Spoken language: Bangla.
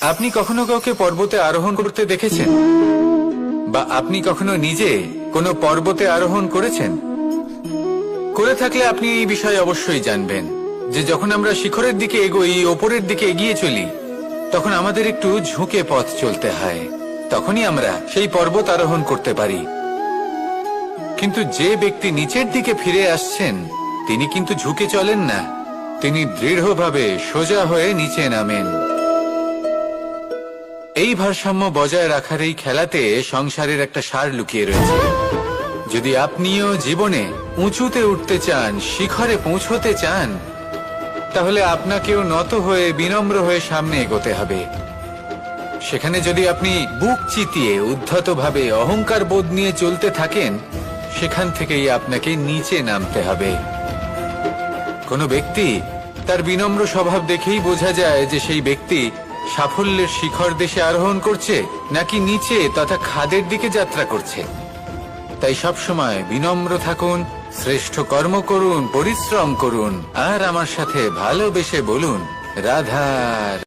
আপনি কখনো কাউকে পর্বতে আরোহণ করতে দেখেছেন? বা আপনি কখনো নিজে কোনো পর্বতে আরোহণ করেছেন? করে থাকলে আপনি এই বিষয়ে অবশ্যই জানবেন, যে যখন আমরা শিখরের দিকে এগোই, ওপরের দিকে এগিয়ে চলি, তখন আমাদের একটু ঝুঁকে পথ চলতে হয়। তখনই আমরা সেই পর্বত আরোহণ করতে পারি। কিন্তু যে ব্যক্তি নিচের দিকে ফিরে আসছেন, তিনি কিন্তু ঝুঁকে চলেন না। তিনি দৃঢ়ভাবে সোজা হয়ে নিচে নামেন। এই ভারসাম্য বজায় রাখার এই খেলাতে সংসারের একটা সার লুকিয়ে রয়েছে। যদি আপনিও জীবনে উঁচুতে উঠতে চান, শিখরে পৌঁছতে চান, তাহলে আপনাকেও নত হয়ে, বিনম্র হয়ে সামনে এগোতে হবে। সেখানে যদি আপনি বুক চিতিয়ে, উদ্ধতভাবে অহংকার বোধ নিয়ে চলতে থাকেন, সেখান থেকেই আপনাকে নিচে নামতে হবে। কোনো ব্যক্তি তার বিনম্র স্বভাব দেখেই বোঝা যায় যে সেই ব্যক্তি সাফল্যের শিখর দেশে আরোহণ করছে নাকি নিচে তথা খাদের দিকে যাত্রা করছে? তাই সবসময় বিনম্র থাকুন, শ্রেষ্ঠ কর্ম করুন, পরিশ্রম করুন, আর আমার সাথে ভালোবেসে বলুন রাধার